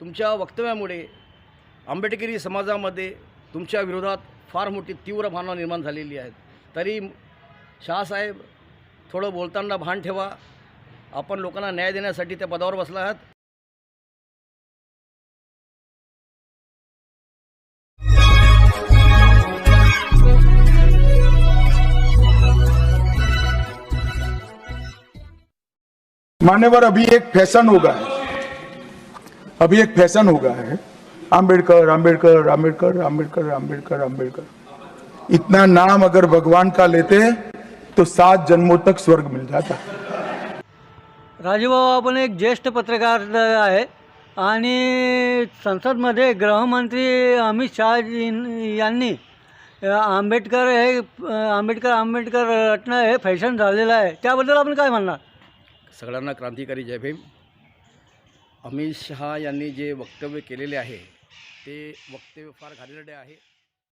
तुमच्या वक्तव्यामुळे आंबेडकरी समाजामध्ये तुमच्या विरोधात फार मोठी तीव्र भावना निर्माण झालेली आहेत तरी शाहसाहेब थोडं बोलताना भान ठेवा. आपण लोकांना न्याय देण्यासाठी त्या पदावर बसला आहात. मान्यवर अभी एक फैशन होगा। अभी एक फैशन हो गया है। आम्बेडकर आम्बेडकर आम्बेडकर आम्बेडकर आम्बेडकर आम्बेडकर इतना नाम अगर भगवान का लेते तो सात जन्मों तक स्वर्ग मिल जाता। राजूभाऊ आपण एक ज्येष्ठ पत्रकार आहे आणि संसदमध्ये गृहमंत्री अमित शहाजी यांनी आंबेडकर हे आंबेडकर आंबेडकर रत्न हे फॅशन झालेलं आहे. त्याबद्दल आपण काय म्हणणार? सगळ्यांना क्रांतिकारी जय भीम. अमित शहा यांनी जे वक्तव्य केलेले आहे ते वक्तव्य फार घाणेरडे आहे.